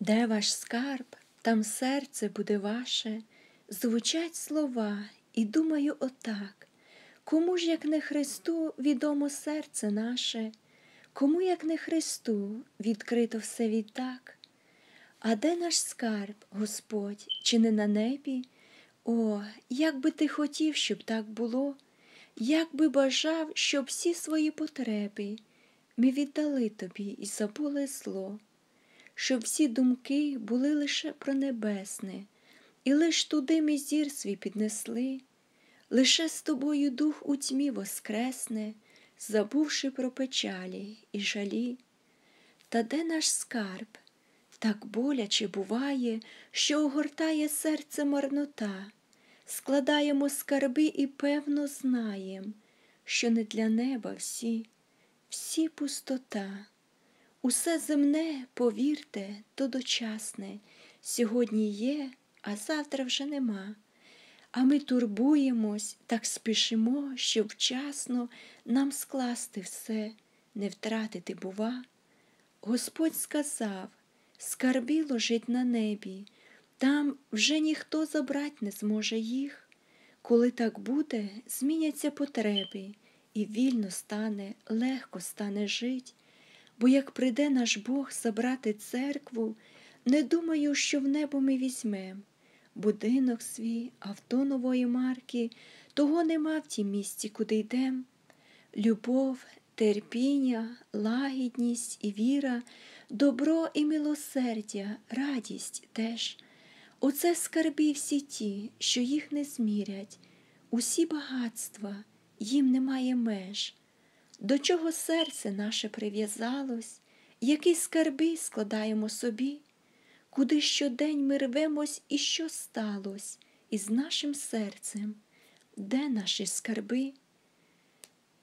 Де ваш скарб, там серце буде ваше, звучать слова, і думаю отак. Кому ж, як не Христу, відомо серце наше, кому, як не Христу, відкрито все відтак? А де наш скарб, Господь, чи не на небі? О, як би ти хотів, щоб так було, як би бажав, щоб всі свої потреби ми віддали тобі і забули зло, щоб всі думки були лише про небесне, і лиш туди ми зір свій піднесли, лише з тобою дух у тьмі воскресне, забувши про печалі і жалі. Та де наш скарб? Так боляче буває, що огортає серце марнота, складаємо скарби і певно знаєм, що не для неба всі, всі пустота. Усе земне, повірте, то дочасне, сьогодні є, а завтра вже нема. А ми турбуємось, так спішимо, щоб вчасно нам скласти все, не втратити, бува. Господь сказав скарбі ложить на небі, там вже ніхто забрать не зможе їх. Коли так буде, зміняться потреби, і вільно стане, легко стане жить. Бо як прийде наш Бог забрати церкву, не думаю, що в небо ми візьмем. Будинок свій, авто нової марки, того нема в тім місці, куди йдем. Любов, терпіння, лагідність і віра, добро і милосердя, радість теж. Оце скарби всі ті, що їх не змірять, усі багатства, їм немає меж. До чого серце наше прив'язалось, які скарби складаємо собі, куди щодень ми рвемось і що сталось із нашим серцем, де наші скарби?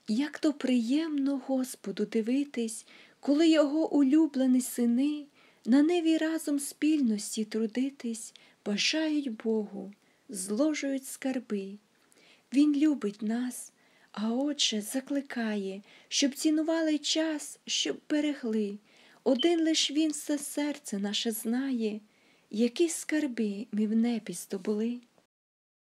Як то приємно Господу дивитись, коли його улюблені сини на неві разом спільності трудитись, бажають Богу, зложують скарби. Він любить нас, а отче закликає, щоб цінували час, щоб берегли. Один лиш він все серце наше знає, які скарби ми в небі здобули.